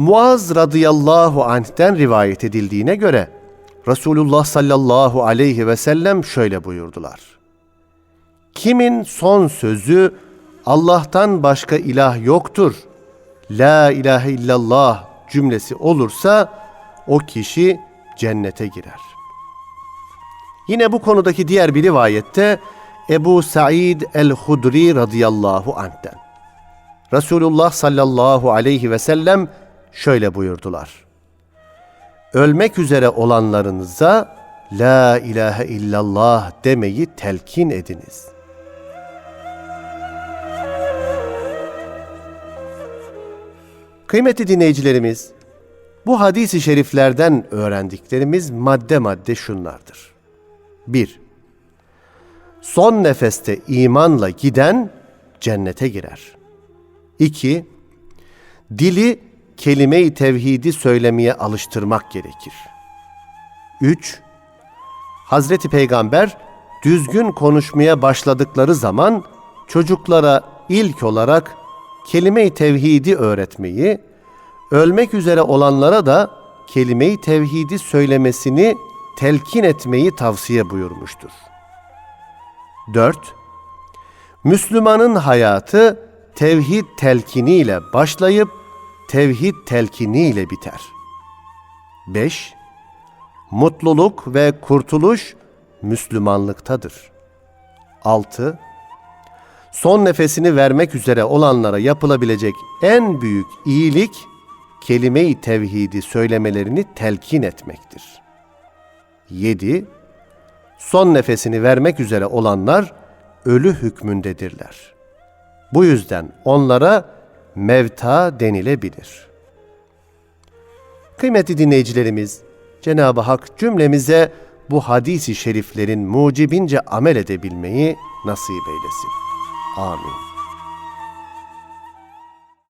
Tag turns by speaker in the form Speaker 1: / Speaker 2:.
Speaker 1: Muaz radıyallahu anh'ten rivayet edildiğine göre Resulullah sallallahu aleyhi ve sellem şöyle buyurdular. Kimin son sözü Allah'tan başka ilah yoktur, la ilahe illallah cümlesi olursa o kişi cennete girer. Yine bu konudaki diğer bir rivayette Ebu Said el-Hudri radıyallahu anh'ten. Resulullah sallallahu aleyhi ve sellem şöyle buyurdular. Ölmek üzere olanlarınıza La ilahe illallah demeyi telkin ediniz. Kıymetli dinleyicilerimiz, bu hadisi şeriflerden öğrendiklerimiz madde madde şunlardır. 1. Son nefeste imanla giden cennete girer. 2. Dili kelime-i tevhidi söylemeye alıştırmak gerekir. 3. Hazreti Peygamber düzgün konuşmaya başladıkları zaman çocuklara ilk olarak kelime-i tevhidi öğretmeyi, ölmek üzere olanlara da kelime-i tevhidi söylemesini telkin etmeyi tavsiye buyurmuştur. 4. Müslümanın hayatı tevhid telkiniyle başlayıp tevhid telkiniyle biter. 5. Mutluluk ve kurtuluş Müslümanlıktadır. 6. Son nefesini vermek üzere olanlara yapılabilecek en büyük iyilik kelime-i tevhidi söylemelerini telkin etmektir. 7. Son nefesini vermek üzere olanlar ölü hükmündedirler. Bu yüzden onlara mevta denilebilir. Kıymetli dinleyicilerimiz, Cenab-ı Hak cümlemize bu hadisi şeriflerin mucibince amel edebilmeyi nasip eylesin. Amin.